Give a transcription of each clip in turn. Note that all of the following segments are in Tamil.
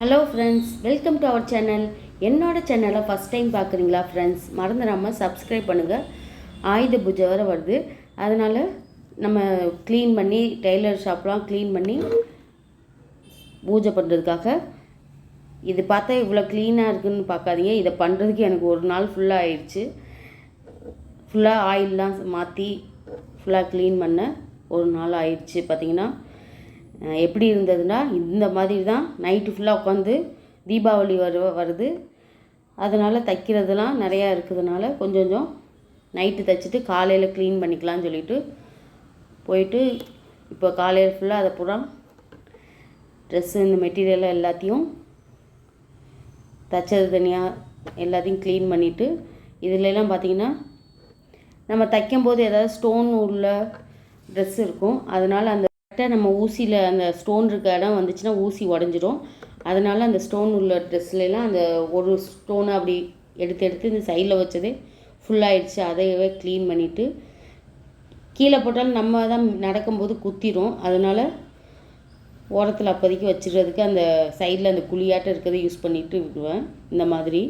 Hello friends welcome to our channel என்னோட சேனலை ஃபஸ்ட் டைம் பார்க்குறீங்களா ஃப்ரெண்ட்ஸ் மறந்துடாமல் சப்ஸ்கிரைப் பண்ணுங்கள் ஆயுத பூஜை வர வருது. அதனால் நம்ம க்ளீன் பண்ணி டெய்லர் ஷாப்லாம் க்ளீன் பண்ணி பூஜை பண்ணுறதுக்காக இது பார்த்தா இவ்வளோ க்ளீனாக இருக்குன்னு பார்க்காதீங்க. இதை பண்ணுறதுக்கு எனக்கு ஒரு நாள் ஃபுல்லாக ஆயிடுச்சு. ஃபுல்லாக ஆயிலெலாம் மாற்றி ஃபுல்லாக க்ளீன் பண்ண ஒரு நாள் ஆயிடுச்சு பார்த்தீங்கன்னா. எப்படி இருந்ததுன்னா இந்த மாதிரி தான் நைட்டு ஃபுல்லாக உட்காந்து தீபாவளி வரு வருது. அதனால் தைக்கிறதுலாம் நிறையா இருக்கிறதுனால கொஞ்சம் கொஞ்சம் நைட்டு தைச்சிட்டு காலையில் க்ளீன் பண்ணிக்கலாம்னு சொல்லிட்டு போயிட்டு இப்போ காலையில் ஃபுல்லாக அதை பூரா ட்ரெஸ்ஸு இந்த மெட்டீரியல் எல்லாத்தையும் தைச்சது தனியாக எல்லாத்தையும் க்ளீன் பண்ணிவிட்டு இதுலலாம் பார்த்திங்கன்னா நம்ம தைக்கும்போது ஏதாவது ஸ்டோன் உள்ள ட்ரெஸ் இருக்கும். அதனால் அந்த கரெக்டாக நம்ம ஊசியில் அந்த ஸ்டோன் இருக்க இடம் வந்துச்சுன்னா ஊசி உடஞ்சிரும். அதனால் அந்த ஸ்டோன் உள்ள ட்ரெஸ்லாம் அந்த ஒரு ஸ்டோனை அப்படி எடுத்து எடுத்து இந்த சைடில் வச்சதே ஃபுல்லாகிடுச்சு அதையவே க்ளீன் பண்ணிவிட்டு கீழே போட்டாலும் நம்ம தான் நடக்கும்போது குத்திரும். அதனால் ஓரத்தில் அப்போதைக்கு வச்சிடுறதுக்கு அந்த சைடில் அந்த குழியாட்டம் இருக்கிறத யூஸ் பண்ணிட்டு விடுவேன். இந்த மாதிரி.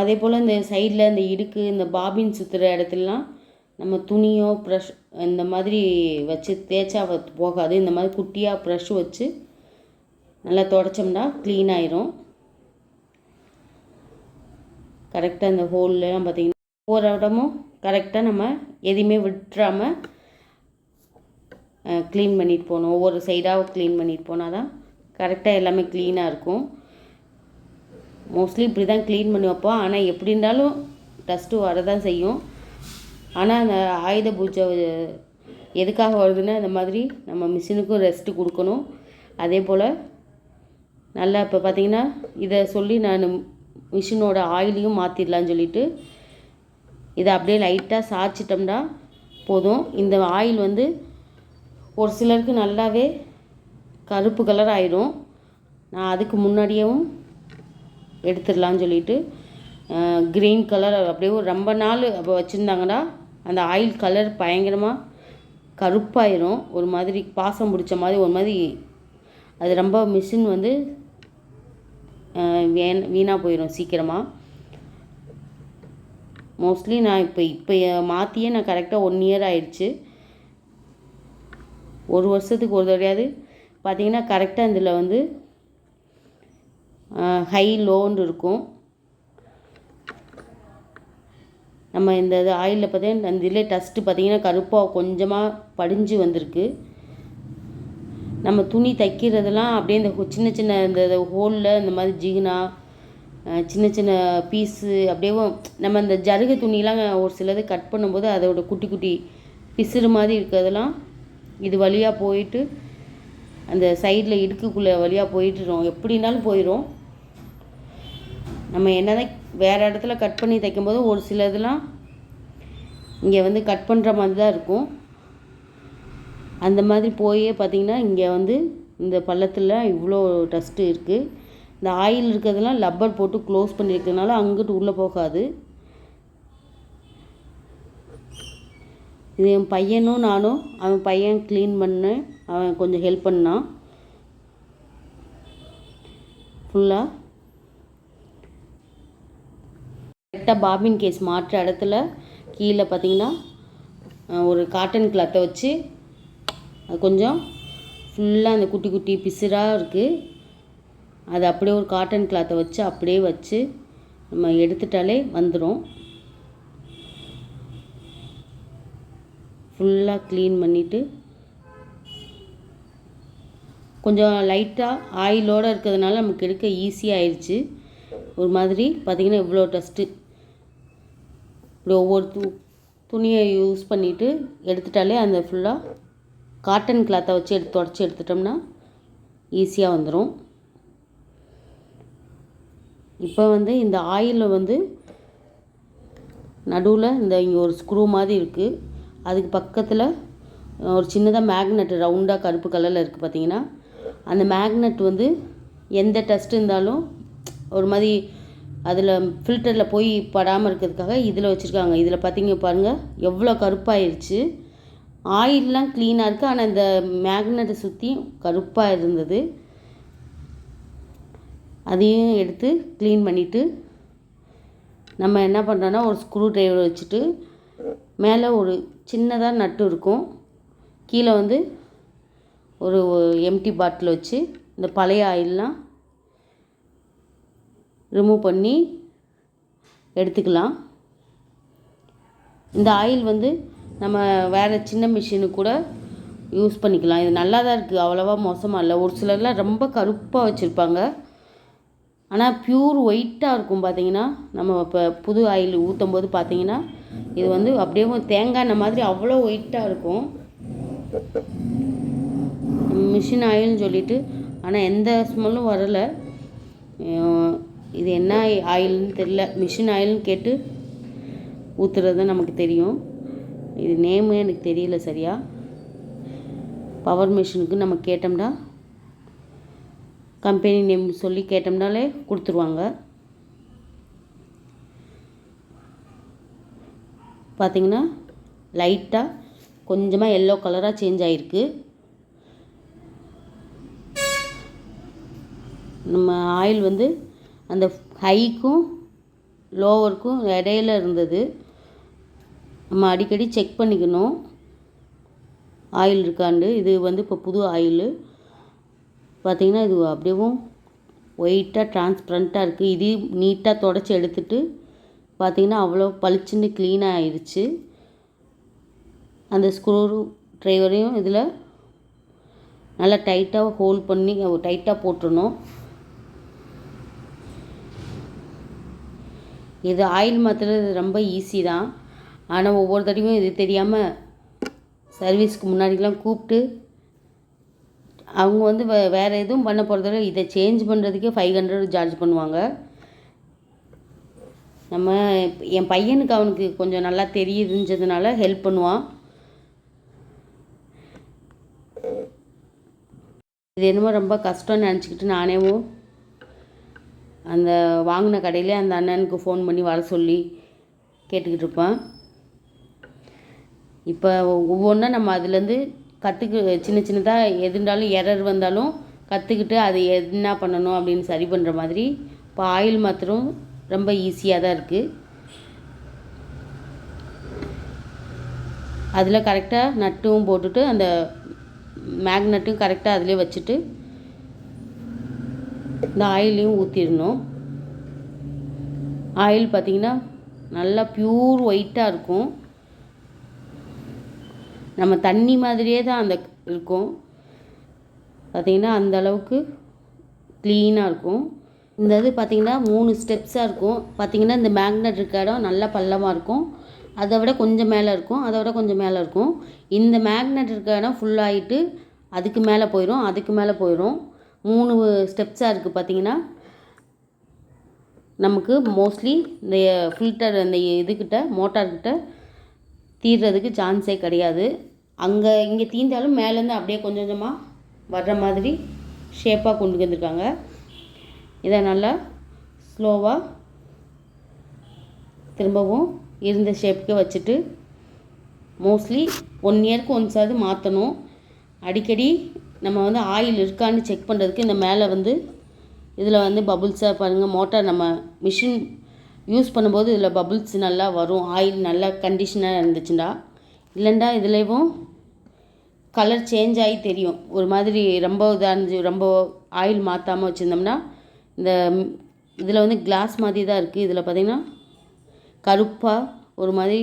அதே போல் இந்த சைடில் இந்த இடுக்கு இந்த பாபின் சுற்றுற இடத்துலலாம் நம்ம துணியோ ப்ரஷ் இந்த மாதிரி வச்சு தேய்ச்சா போகாது. இந்த மாதிரி குட்டியாக ப்ரஷ் வச்சு நல்லா தொடச்சோம்னா க்ளீன் ஆயிரும். கரெக்டாக இந்த ஹோல்லாம் பார்த்தீங்கன்னா ஒவ்வொரு இடமும் கரெக்டாக நம்ம எதையுமே விட்டுறாமல் க்ளீன் பண்ணிட்டு போகணும். ஒவ்வொரு சைடாக க்ளீன் பண்ணிட்டு போனால் தான் கரெக்டாக எல்லாமே க்ளீனாக இருக்கும். மோஸ்ட்லி இப்படி தான் க்ளீன் பண்ணி வைப்போம் ஆனால் எப்படி இருந்தாலும் டஸ்ட்டு வரதான் செய்யும். ஆனால் அந்த ஆயுத பூஜை எதுக்காக வருதுன்னா இந்த மாதிரி நம்ம மிஷினுக்கும் ரெஸ்ட்டு கொடுக்கணும். அதே போல் நல்லா இப்போ பார்த்தீங்கன்னா இதை சொல்லி நான் மிஷினோட ஆயிலையும் மாற்றிடலான்னு சொல்லிட்டு இதை அப்படியே லைட்டாக சாய்ச்சிட்டோம்னா போதும். இந்த ஆயில் வந்து ஒரு சிலருக்கு நல்லாவே கருப்பு கலர் ஆயிடும். நான் அதுக்கு முன்னாடியேவும் எடுத்துடலான்னு சொல்லிட்டு க்ரீன் கலர் அப்படியே ஒரு ரொம்ப நாள் அப்போ வச்சுருந்தாங்கன்னா அந்த ஆயில் கலர் பயங்கரமாக கருப்பாயிரும். ஒரு மாதிரி பாசம் பிடிச்ச மாதிரி ஒரு மாதிரி அது ரொம்ப மிஷின் வந்து அஹ், வீணாக போயிடும் சீக்கிரமாக மோஸ்ட்லி நான் இப்போ இப்போ மாற்றியே நான் கரெக்டாக ஒன் இயர் ஆயிடுச்சு. ஒரு வருஷத்துக்கு ஒரு தடையாவது பார்த்திங்கன்னா கரெக்டாக இதில் வந்து ஹை லோன்னு இருக்கும். நம்ம இந்த இது ஆயிலில் பார்த்தீங்கன்னா அந்த இதிலே டஸ்ட்டு பார்த்திங்கன்னா கருப்பாக கொஞ்சமாக படிஞ்சு வந்திருக்கு. நம்ம துணி தைக்கிறதெல்லாம் அப்படியே இந்த ஹோ- சின்ன சின்ன இந்த ஹோலில் இந்த மாதிரி ஜிகினா சின்ன சின்ன பீஸு அப்படியே நம்ம இந்த ஜருகு துணியெலாம் ஒரு சிலது கட் பண்ணும்போது அதோட குட்டி குட்டி பிசுறு மாதிரி இருக்கிறதெல்லாம் இது வழியாக போயிட்டு அந்த சைடில் இடுக்குக்குள்ளே வழியாக போயிட்டுரும் எப்படினாலும் போயிடும் நம்ம என்னதான் வேறு இடத்துல கட் பண்ணி தைக்கும்போது ஒரு சில இதெல்லாம் இங்கே வந்து கட் பண்ணுற மாதிரி தான் இருக்கும். அந்த மாதிரி போயே பார்த்தீங்கன்னா இங்கே வந்து இந்த பள்ளத்தில் இவ்வளோ டஸ்ட்டு இருக்குது இந்த ஆயில் இருக்கிறதெல்லாம் லப்பர் போட்டு க்ளோஸ் பண்ணியிருக்கிறதுனால அங்கிட்டு உள்ளே போகாது. இது என் பையனும் நானும் அவன் பையன் க்ளீன் பண்ணேன் அவன் கொஞ்சம் ஹெல்ப் பண்ணான். ஃபுல்லாக கரெக்டாக பாபின் கேஸ் மாற்ற இடத்துல கீழே பார்த்தீங்கன்னா ஒரு காட்டன் கிளாத்தை வச்சு அது கொஞ்சம் ஃபுல்லாக அந்த குட்டி குட்டி பிசுராக இருக்குது அது அப்படியே ஒரு காட்டன் கிளாத்தை வச்சு அப்படியே வச்சு நம்ம எடுத்துட்டாலே வந்துடும் ஃபுல்லாக க்ளீன் பண்ணிவிட்டு கொஞ்சம் லைட்டாக ஆயிலோடு இருக்கிறதுனால நமக்கு எடுக்க ஈஸியாக ஆயிடுச்சு ஒரு மாதிரி பார்த்திங்கன்னா இவ்வளோ டஸ்ட்டு இப்படி ஒவ்வொரு து துணியை யூஸ் பண்ணிவிட்டு எடுத்துட்டாலே அந்த ஃபுல்லாக காட்டன் கிளாத்தை வச்சு எடுத்து தொடச்சி எடுத்துட்டோம்னா ஈஸியாக வந்துடும் இப்போ வந்து இந்த ஆயிலில் வந்து நடுவில் இந்த இங்கே ஒரு ஸ்க்ரூ மாதிரி இருக்குது அதுக்கு பக்கத்தில் ஒரு சின்னதாக மேக்னெட் ரவுண்டாக கருப்பு கலரில் இருக்குது பார்த்தீங்கன்னா அந்த மேக்னெட் வந்து எந்த டஸ்ட் இருந்தாலும் ஒரு மாதிரி அதில் ஃபில்டரில் போய் படாமல் இருக்கிறதுக்காக இதில் வச்சுருக்காங்க. இதில் பார்த்தீங்க பாருங்கள் எவ்வளோ கருப்பாயிருச்சு. ஆயிலெலாம் க்ளீனாக இருக்குது ஆனால் இந்த மேக்னெட்டை சுற்றி கருப்பாக இருந்தது. அதையும் எடுத்து க்ளீன் பண்ணிவிட்டு நம்ம என்ன பண்ணுறோன்னா ஒரு ஸ்க்ரூ ட்ரைவர் வச்சுட்டு மேலே ஒரு சின்னதாக நட்டு இருக்கும். கீழே வந்து ஒரு எம்டி பாட்டில் வச்சு இந்த பழைய ஆயிலெலாம் ரிமூவ் பண்ணி எடுத்துக்கலாம். இந்த ஆயில் வந்து நம்ம வேறு சின்ன மிஷினு கூட யூஸ் பண்ணிக்கலாம். இது நல்லா தான் இருக்குது அவ்வளோவா மோசமாக இல்லை. ஒரு சிலர்லாம் ரொம்ப கருப்பாக வச்சுருப்பாங்க. ஆனால் ப்யூர் ஒயிட்டாக இருக்கும் பார்த்தீங்கன்னா நம்ம இப்போ புது ஆயில் ஊற்றும் போது பார்த்தீங்கன்னா இது வந்து அப்படியே தேங்காய் எண்ணெய் மாதிரி அவ்வளோ ஒயிட்டாக இருக்கும். மிஷின் ஆயில்னு சொல்லிட்டு ஆனால் எந்த ஸ்மெல்லும் வரலை. இது என்ன ஆயில்னு தெரில மிஷின் ஆயில்னு கேட்டு ஊற்றுறது தான் நமக்கு தெரியும். இது நேமு எனக்கு தெரியல சரியா? பவர் மிஷினுக்கு நம்ம கேட்டோம்னா கம்பெனி நேம் சொல்லி கேட்டோம்னாலே கொடுத்துருவாங்க. பார்த்தீங்கன்னா லைட்டாக கொஞ்சமாக எல்லோ கலராக சேஞ்ச் ஆகிருக்கு நம்ம ஆயில் வந்து அந்த ஹைக்கும் லோவருக்கும் இடையில இருந்தது. நம்ம அடிக்கடி செக் பண்ணிக்கணும். ஆயில் இருக்காண்டு. இது வந்து இப்போ புது ஆயிலு. பார்த்தீங்கன்னா இது அப்படியேவும் ஒயிட்டாக டிரான்ஸ்பரண்ட்டாக இருக்குது இது நீட்டாக தொடச்சி எடுத்துட்டு பார்த்தீங்கன்னா அவ்வளோ பளிச்சுன்னு க்ளீனாக ஆயிடுச்சு அந்த ஸ்க்ரூ ட்ரைவரையும் இதில் நல்லா டைட்டாக ஹோல்ட் பண்ணி டைட்டாக போட்டுடணும் இது ஆயில் மாற்றுறது ரொம்ப ஈஸி தான். ஆனால் ஒவ்வொரு தடவையும் இது தெரியாமல் சர்வீஸ்க்கு முன்னாடிலாம் கூப்பிட்டு அவங்க வந்து வே வேறு எதுவும் பண்ண போகிறதில்ல இதை சேஞ்ச் பண்ணுறதுக்கே ஃபைவ் ஹண்ட்ரட் சார்ஜ் பண்ணுவாங்க. நம்ம என் பையனுக்கு அவனுக்கு கொஞ்சம் நல்லா தெரியுதுன்றதுனால ஹெல்ப் பண்ணுவான். இது என்னமோ ரொம்ப கஷ்டம்னு நினச்சிக்கிட்டு நானேவும் அந்த வாங்கின கடையிலே அந்த அண்ணனுக்கு ஃபோன் பண்ணி வர சொல்லி கேட்டுக்கிட்டு இருப்பேன். இப்போ ஒவ்வொன்றா நம்ம அதுலேருந்து கற்றுக்கு சின்ன சின்னதாக எது இருந்தாலும் எரர் வந்தாலும் கற்றுக்கிட்டு அது என்ன பண்ணணும் அப்படின்னு சரி பண்ணுற மாதிரி இப்போ ஆயில் மாத்திரம் ரொம்ப ஈஸியாக தான் இருக்குது அதில் கரெக்டாக நட்டும் போட்டுட்டு அந்த மேக்னட்டும் கரெக்டாக அதிலே வச்சுட்டு இந்த ஆயிலையும் ஊற்றிடணும் ஆயில் பார்த்திங்கன்னா நல்லா ப்யூர் ஒயிட்டாக இருக்கும். நம்ம தண்ணி மாதிரியே தான் அந்த இருக்கும். பார்த்திங்கன்னா அந்த அளவுக்கு க்ளீனாக இருக்கும். இந்த இது பார்த்திங்கன்னா மூணு ஸ்டெப்ஸாக இருக்கும். பார்த்திங்கன்னா இந்த மேக்னெட் இருக்க இடம் நல்லா பள்ளமாக இருக்கும். அதை விட கொஞ்சம் மேலே இருக்கும். அதை விட கொஞ்சம் மேலே இருக்கும். இந்த மேக்னெட் இருக்க இடம் ஃபுல்லாகிட்டு அதுக்கு மேலே போயிடும் அதுக்கு மேலே போயிடும் மூணு ஸ்டெப்ஸாக இருக்குது பார்த்தீங்கன்னா நமக்கு மோஸ்ட்லி இந்த ஃபில்டர் இந்த இதுக்கிட்ட மோட்டார்கிட்ட தீர்றதுக்கு சான்ஸே கிடையாது. அங்கே இங்கே தீர்ந்தாலும் மேலேருந்து அப்படியே கொஞ்சம் கொஞ்சமாக வர்ற மாதிரி ஷேப்பாக கொண்டு வந்திருக்காங்க. இதை நல்லா ஸ்லோவாக திரும்பவும் இருந்த ஷேப்புக்கு வச்சுட்டு மோஸ்ட்லி ஒன் இயர்க்கு ஒன்ஸாவது மாற்றணும் அடிக்கடி நம்ம வந்து ஆயில் இருக்கான்னு செக் பண்ணுறதுக்கு இந்த மேலே வந்து இதில் வந்து பபுள்ஸாக பாருங்கள் மோட்டார் நம்ம மிஷின் யூஸ் பண்ணும்போது இதில் பபுள்ஸ் நல்லா வரும். ஆயில் நல்லா கண்டிஷனாக இருந்துச்சுன்னா இல்லைண்டா இதுலேயும் கலர் சேஞ்ச் ஆகி தெரியும். ஒரு மாதிரி ரொம்ப இதாக இருந்துச்சு ரொம்ப ஆயில் மாற்றாமல் வச்சுருந்தோம்னா இந்த இதில் வந்து கிளாஸ் மாதிரி தான் இருக்குது இதில் பார்த்திங்கன்னா கருப்பாக ஒரு மாதிரி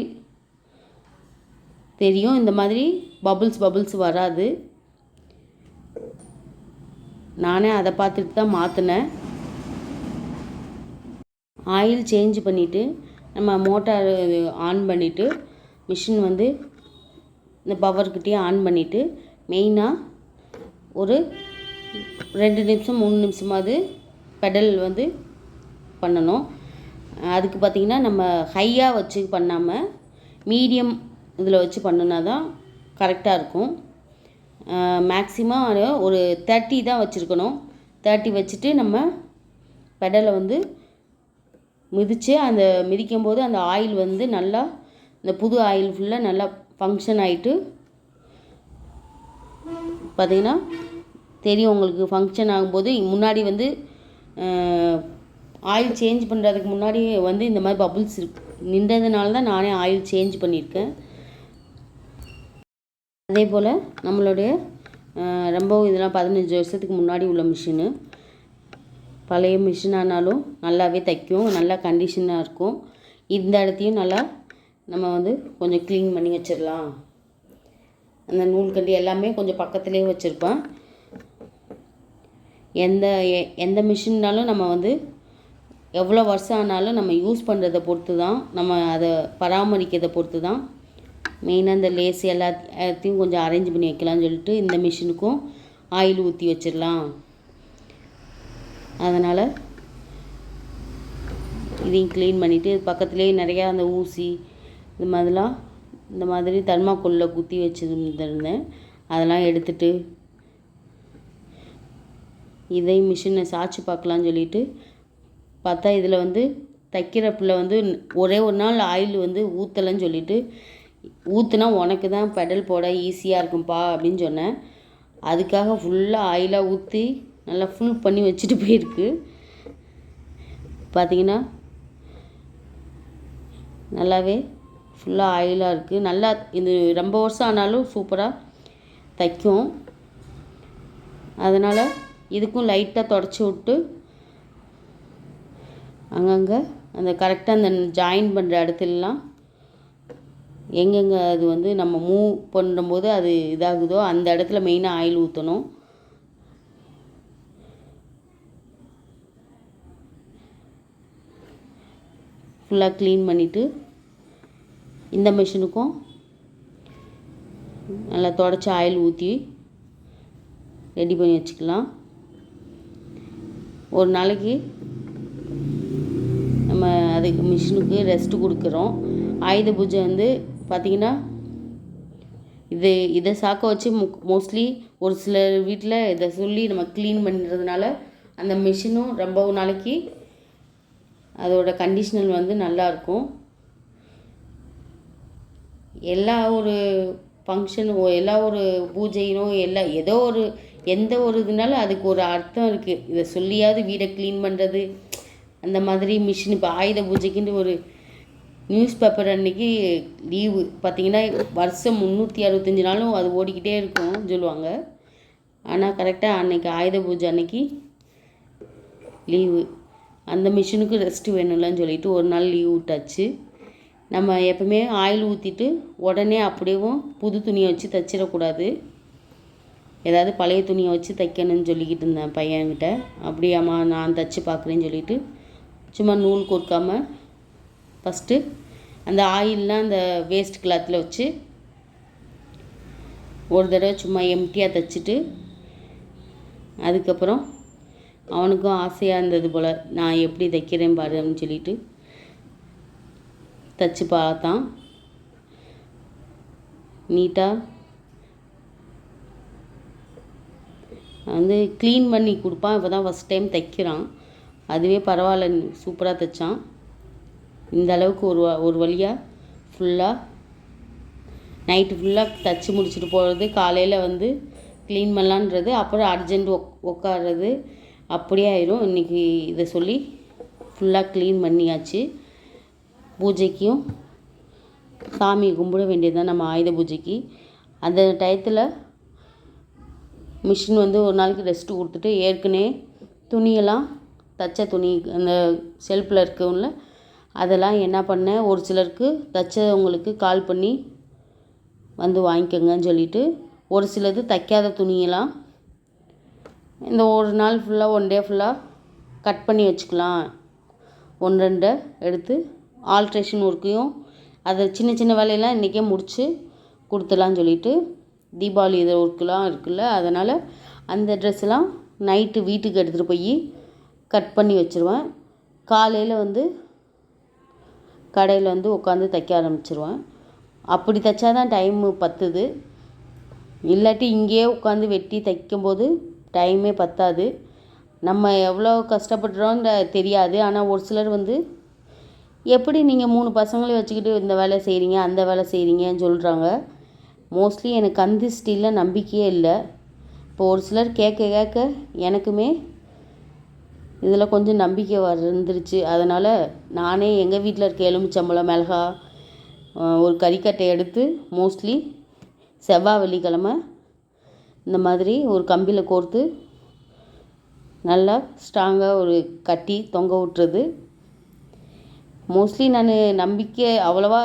தெரியும். இந்த மாதிரி பபுள்ஸ் பபுள்ஸ் வராது. நானே அதை பார்த்துட்டு தான் மாற்றினேன் ஆயில் சேஞ்ச் பண்ணிவிட்டு நம்ம மோட்டார் ஆன் பண்ணிவிட்டு மிஷின் வந்து இந்த பவர்கிட்டயே ஆன் பண்ணிவிட்டு மெயினாக ஒரு ரெண்டு நிமிஷம் மூணு நிமிஷமாவது பெடல் வந்து பண்ணணும். அதுக்கு பார்த்திங்கன்னா நம்ம ஹையாக வச்சு பண்ணாமல் மீடியம் இதில் வச்சு பண்ணினா தான் கரெக்டாக இருக்கும். மேக்ஸிமம் ஒரு தேர்ட்டி தான் வச்சுருக்கணும். தேர்ட்டி வச்சுட்டு நம்ம பெடலை வந்து மிதித்து அந்த மிதிக்கும் போது அந்த ஆயில் வந்து நல்லா இந்த புது ஆயில் ஃபுல்லாக நல்லா ஃபங்க்ஷன் ஆகிட்டு பார்த்திங்கன்னா தெரியும் உங்களுக்கு ஃபங்க்ஷன் ஆகும்போது. முன்னாடி வந்து ஆயில் சேஞ்ச் பண்ணுறதுக்கு முன்னாடி வந்து இந்த மாதிரி பபுள்ஸ் இருக்கு. நின்றதுனால தான் நானே ஆயில் சேஞ்ச் பண்ணியிருக்கேன். அதே போல் நம்மளுடைய ரொம்ப இதெல்லாம் பதினஞ்சு வருஷத்துக்கு முன்னாடி உள்ள மிஷினு பழைய மிஷினானாலும் நல்லாவே தைக்கும் நல்லா கண்டிஷனாக இருக்கும். இந்த இடத்தையும் நல்லா நம்ம வந்து கொஞ்சம் க்ளீன் பண்ணி வச்சிடலாம். அந்த நூல்கண்டி எல்லாமே கொஞ்சம் பக்கத்துலேயே வச்சுருப்பேன். எந்த எ- எந்த மிஷின்னாலும் நம்ம வந்து எவ்வளோ வருஷம் ஆனாலும் நம்ம யூஸ் பண்ணுறதை பொறுத்து தான் நம்ம அதை பராமரிக்கிறதை பொறுத்து தான் மெயினாக இந்த லேஸ் எல்லாத்தையும் கொஞ்சம் அரேஞ்ச் பண்ணி வைக்கலாம்னு சொல்லிட்டு இந்த மிஷினுக்கும் ஆயில் ஊற்றி வச்சிடலாம். அதனால் இதையும் க்ளீன் பண்ணிவிட்டு பக்கத்துலேயே நிறையா அந்த ஊசி இந்த மாதிரிலாம் இந்த மாதிரி தர்மாக்கோலில் குத்தி வச்சுருந்துருந்தேன் அதெல்லாம் எடுத்துட்டு இதையும் மிஷினை சாய்ச்சி பார்க்கலான்னு சொல்லிட்டு பார்த்தா இதில் வந்து தைக்கிறப்பில் வந்து ஒரே ஒரு நாள் ஆயில் வந்து ஊற்றலைன்னு சொல்லிட்டு ஊற்றுனா உனக்கு தான் பெடல் போட ஈஸியாக இருக்கும்ப்பா அப்படின்னு சொன்னேன். அதுக்காக ஃபுல்லாக ஆயிலாக ஊற்றி நல்லா ஃபுல் பண்ணி வச்சுட்டு போயிருக்கு. பார்த்தீங்கன்னா நல்லாவே ஃபுல்லாக ஆயிலாக இருக்குது நல்லா இது ரொம்ப வருஷம் ஆனாலும் சூப்பராக தைக்கும். அதனால் இதுக்கும் லைட்டாக தொடச்சி விட்டு அங்கங்கே அந்த கரெக்டாக அந்த ஜாயின் பண்ணுற இடத்துலலாம் எங்கெங்கே அது வந்து நம்ம மூவ் பண்ணும்போது அது இதாகுதோ அந்த இடத்துல மெயினாக ஆயில் ஊற்றணும் ஃபுல்லாக க்ளீன் பண்ணிவிட்டு இந்த மிஷினுக்கும் நல்லா தொடச்சி ஆயில் ஊற்றி ரெடி பண்ணி வச்சுக்கலாம். ஒரு நாளைக்கு நம்ம அதுக்கு மிஷினுக்கு ரெஸ்ட்டு கொடுக்குறோம். ஆயுத பூஜை வந்து பார்த்தீங்கன்னா இது இதை சாக்க வச்சு மோஸ்ட்லி ஒரு சில வீட்டில் இதை சொல்லி நம்ம க்ளீன் பண்ணுறதுனால அந்த மிஷினும் ரொம்ப நாளைக்கு அதோட கண்டிஷனல் வந்து நல்லா இருக்கும். எல்லா ஒரு ஃபங்க்ஷனும் எல்லா ஒரு பூஜையினும் எல்லா ஏதோ ஒரு எந்த ஒரு இதுனாலும் அதுக்கு ஒரு அர்த்தம் இருக்குது இதை சொல்லியாவது வீடை க்ளீன் பண்ணுறது அந்த மாதிரி மிஷின் இப்போ ஆயுத பூஜைக்குன்னு ஒரு நியூஸ் பேப்பர் அன்னைக்கு லீவு பார்த்தீங்கன்னா வருஷம் முந்நூற்றி அறுபத்தஞ்சு நாளும் அது ஓடிக்கிட்டே இருக்கும் சொல்லுவாங்க. ஆனால் கரெக்டாக அன்னைக்கு ஆயுத பூஜை அன்னைக்கு லீவு அந்த மிஷினுக்கு ரெஸ்ட் வேணும்லன்னு சொல்லிட்டு ஒரு நாள் லீவ் விட்டாச்சு. நம்ம எப்பவுமே ஆயில் ஊற்றிட்டு உடனே அப்படியேவும் புது துணியை வச்சு தைச்சிடக்கூடாது. ஏதாவது பழைய துணியை வச்சு தைக்கணும்னு சொல்லிக்கிட்டு இருந்தேன் பையன்கிட்ட. அப்படியாம்மா நான் தைச்சி பார்க்குறேன்னு சொல்லிட்டு சும்மா நூல் கொடுக்காம ஃபஸ்ட்டு அந்த ஆயில்லாம் அந்த வேஸ்ட் கிளாத்தில் வச்சு ஒரு தடவை சும்மா எம்டியாக தைச்சிட்டு அதுக்கப்புறம் அவனுக்கும் ஆசையாக இருந்தது போல் நான் எப்படி தைக்கிறேன் பாரு அப்படின்னு சொல்லிட்டு தைச்சி பார்த்தான். நீட்டாக வந்து க்ளீன் பண்ணி கொடுப்பான். இப்போ தான் ஃபஸ்ட் டைம் தைக்கிறான். அதுவே பரவாயில்ல சூப்பராக தைச்சான். இந்த அளவுக்கு ஒரு வ- ஒரு வழியாக ஃபுல்லாக நைட்டு ஃபுல்லாக தச்சு முடிச்சுட்டு போகிறது காலையில் வந்து க்ளீன் பண்ணலான்றது அப்புறம் அர்ஜெண்ட் உக் உட்கார்றது அப்படியே ஆயிரும். இன்றைக்கி இதை சொல்லி ஃபுல்லாக க்ளீன் பண்ணியாச்சு. பூஜைக்கும் சாமி கும்பிட வேண்டியது தான் நம்ம ஆயுத பூஜைக்கு. அந்த டயத்தில் மிஷின் வந்து ஒரு நாளைக்கு ரெஸ்ட்டு கொடுத்துட்டு ஏற்கனவே துணியெல்லாம் தச்ச துணி அந்த செல்ஃபில் இருக்கவும்ல அதெல்லாம் என்ன பண்ணேன் ஒரு சிலருக்கு தைச்சவங்களுக்கு கால் பண்ணி வந்து வாங்கிக்கோங்கன்னு சொல்லிட்டு ஒரு சிலது தைக்காத துணியெல்லாம் இந்த ஒரு நாள் ஃபுல்லாக ஒன் டே ஃபுல்லாக கட் பண்ணி வச்சுக்கலாம். ஒன்று ரெண்டை எடுத்து ஆல்ட்ரேஷன் ஒர்க்கையும் அதை சின்ன சின்ன வேலையெல்லாம் இன்றைக்கே முடித்து கொடுத்துலான்னு சொல்லிட்டு தீபாவளி இது ஒர்க்கெலாம் இருக்குல்ல அதனால் அந்த ட்ரெஸ்ஸெல்லாம் நைட்டு வீட்டுக்கு எடுத்துகிட்டு போய் கட் பண்ணி வச்சுருவேன். காலையில் வந்து கடையில் வந்து உட்காந்து தைக்க ஆரம்பிச்சிருவேன். அப்படி தைச்சா தான் டைமு பத்துது. இல்லாட்டி இங்கேயே உட்காந்து வெட்டி தைக்கும்போது டைமே பத்தாது. நம்ம எவ்வளோ கஷ்டப்படுறோன்ற தெரியாது. ஆனால் ஒரு சிலர் வந்து எப்படி நீங்கள் மூணு பசங்களையும் வச்சுக்கிட்டு இந்த வேலை செய்கிறீங்க அந்த வேலை செய்கிறீங்கன்னு சொல்கிறாங்க மோஸ்ட்லி எனக்கு அந்த ஸ்டில்ல நம்பிக்கையே இல்லை. இப்போ ஒரு சிலர் கேட்க கேட்க எனக்குமே இதில் கொஞ்சம் நம்பிக்கை வந்துருச்சு அதனால் நானே எங்கள் வீட்டில் இருக்க எலுமிச்சம்பழம் மிளகா ஒரு கறிக்கட்டை எடுத்து மோஸ்ட்லி செவ்வாய் வெள்ளிக்கிழமை இந்த மாதிரி ஒரு கம்பியில் கோர்த்து நல்லா ஸ்ட்ராங்காக ஒரு கட்டி தொங்க விட்டுறது. மோஸ்ட்லி நான் நம்பிக்கை அவ்வளோவா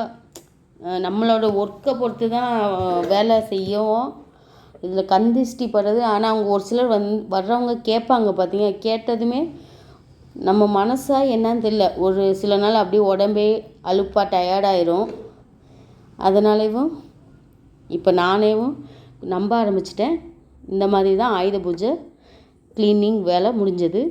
நம்மளோட ஒர்க்கை பொறுத்து தான் வேலை செய்யவும் இதில் கந்திஷ்டி படுறது. ஆனால் அவங்க ஒரு சிலர் வந் வர்றவங்க கேட்பாங்க பார்த்தீங்க கேட்டதுமே நம்ம மனசா என்னன்னு தெரியல. ஒரு சில நாள் அப்படியே உடம்பே அலுப்பாக டயர்டாயிரும் அதனாலேவும் இப்போ நானேவும் நம்ப ஆரம்பிச்சிட்டேன். இந்த மாதிரி தான் ஆயுத பூஜை க்ளீனிங் வேலை முடிஞ்சது.